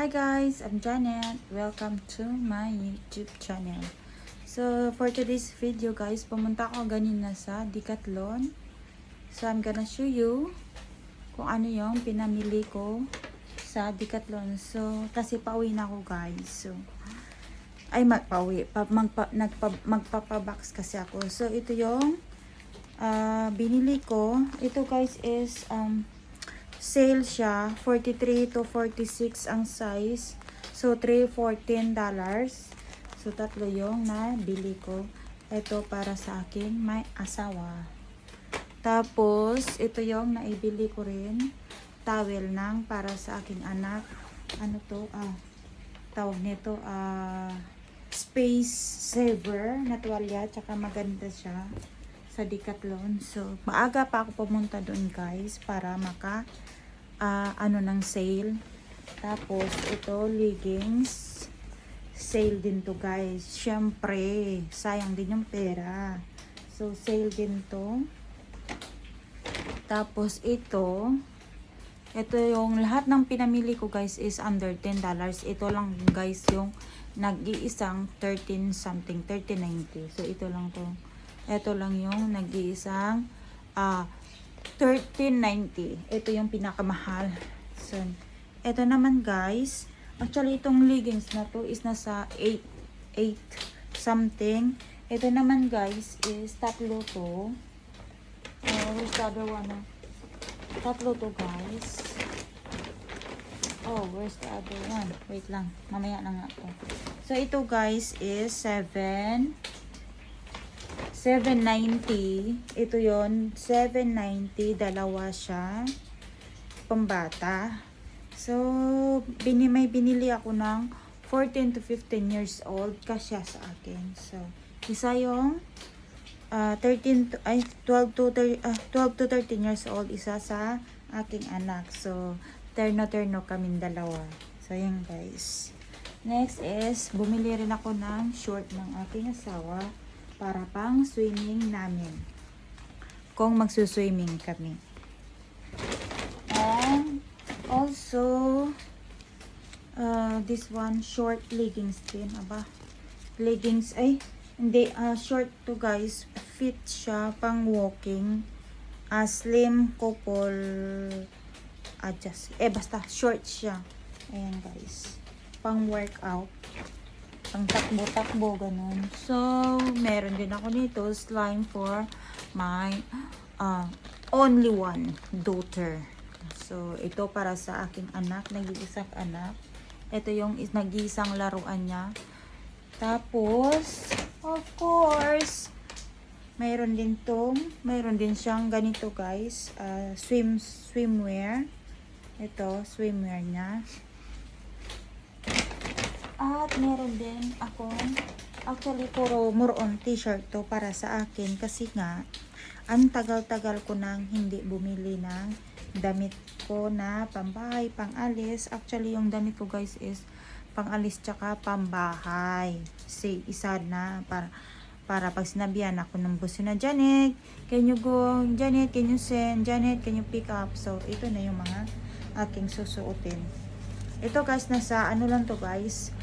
Hi guys, I'm Janet. Welcome to my YouTube channel. So, for today's video guys, pumunta ako ganina sa Decathlon. So, I'm gonna show you kung ano yung pinamili ko sa Decathlon. So, kasi pauwi na ako guys. So, ay magpauwi. Pa, magpa, nagpa, magpapabox kasi ako. So, ito yung ah, binili ko. Ito guys is um, sale siya. 43 to 46 ang size. So, 3 for $10. So, tatlo yung nabili ko. Ito para sa aking may asawa. Tapos, ito yung naibili ko rin. Towel nang para sa aking anak. Ano to? Ah, tawag nito, ah, space saver na tuwalya. Tsaka maganda siya sa Decathlon. So, maaga pa ako pumunta doon guys para maka ah, ano ng sale. Tapos, ito, leggings. Sale din to guys. Siyempre, sayang din yung pera. So, sale din to. Tapos, ito, ito yung lahat ng pinamili ko guys is under $10. Ito lang guys yung nag-iisang 13 something, 13.90. So, ito lang to. Ito lang yung nag-iisang ah 13.90. Ito yung pinakamahal. So, ito naman guys. Actually, itong leggings na to is nasa 8, 8 something. Ito naman guys is tatlo to. Uh, where's the other one? ah? Tatlo to guys. Oh, where's the other one? Wait lang. Mamaya na nga to. So, ito guys is 7 790. Ito yon 790. Dalawa siya. Pambata. So, bini, may binili ako ng 14 to 15 years old. Kasya sa akin. So, isa yung ah, 13 to, ay, 12 to, 30, ah, 12 to 13 years old. Isa sa aking anak. So, terno-terno kaming dalawa. So, yun guys. Next is, bumili rin ako ng short ng aking asawa para pang swimming namin. Kung magsuswimming kami. And also, uh, this one, short leggings din. Aba, leggings, ay, hindi, uh, short to guys. Fit siya, pang walking. Uh, slim couple adjust. Eh, basta, short siya. Ayan guys. Pang workout pang takbo-takbo, ganun. So, meron din ako nito, slime for my uh, only one daughter. So, ito para sa aking anak, nag-iisang anak. Ito yung is- nag-iisang laruan niya. Tapos, of course, mayroon din to, mayroon din siyang ganito guys, uh, swim, swimwear. Ito, swimwear niya. At meron din akong, actually puro more on t-shirt to para sa akin kasi nga, ang tagal-tagal ko nang hindi bumili ng damit ko na pambahay, pangalis. Actually, yung damit ko guys is pangalis tsaka pambahay. Si isa na para para pag sinabihan ako ng boss na Janet, can you go? Janet, can you send? Janet, can you pick up? So, ito na yung mga aking susuotin. Ito guys, nasa ano lang to guys,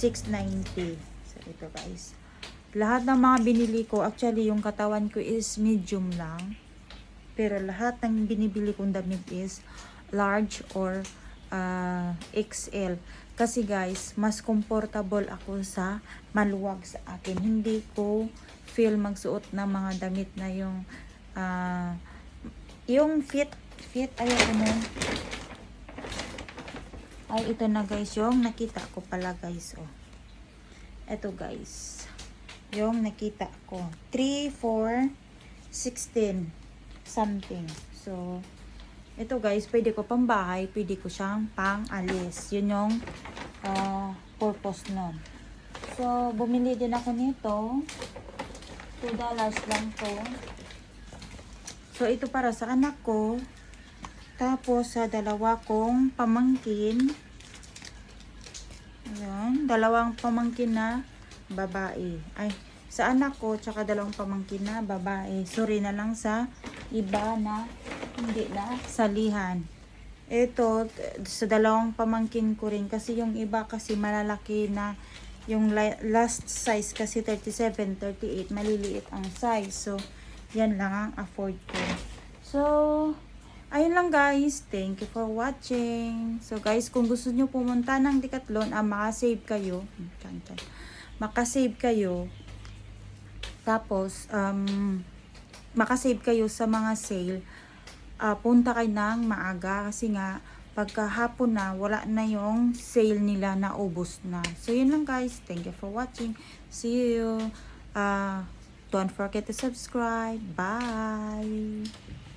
690. So, ito guys. Lahat ng mga binili ko, actually yung katawan ko is medium lang. Pero lahat ng binibili kong damit is large or uh, XL. Kasi guys, mas comfortable ako sa maluwag sa akin. Hindi ko feel magsuot ng mga damit na yung uh, yung fit fit ayoko mo ay, ito na guys, yung nakita ko pala guys, oh. Ito guys. Yung nakita ko. 3, 4, 16 something. So, ito guys, pwede ko pang bahay, pwede ko siyang pang alis. Yun yung uh, purpose nun. So, bumili din ako nito. $2 lang to. So, ito para sa anak ko. Tapos, sa dalawa kong pamangkin, ayan, dalawang pamangkin na babae. Ay, sa anak ko, tsaka dalawang pamangkin na babae. Sorry na lang sa iba na hindi na salihan. Ito, sa dalawang pamangkin ko rin. Kasi yung iba kasi malalaki na yung last size kasi 37, 38. Maliliit ang size. So, yan lang ang afford ko. So, ayun lang guys. Thank you for watching. So guys, kung gusto nyo pumunta ng Decathlon, ah, makasave kayo. Chan. Makasave kayo. Tapos, um, makasave kayo sa mga sale. Ah, punta kayo ng maaga kasi nga pagkahapon na wala na yung sale nila na ubos na. So yun lang guys. Thank you for watching. See you. Ah, don't forget to subscribe. Bye.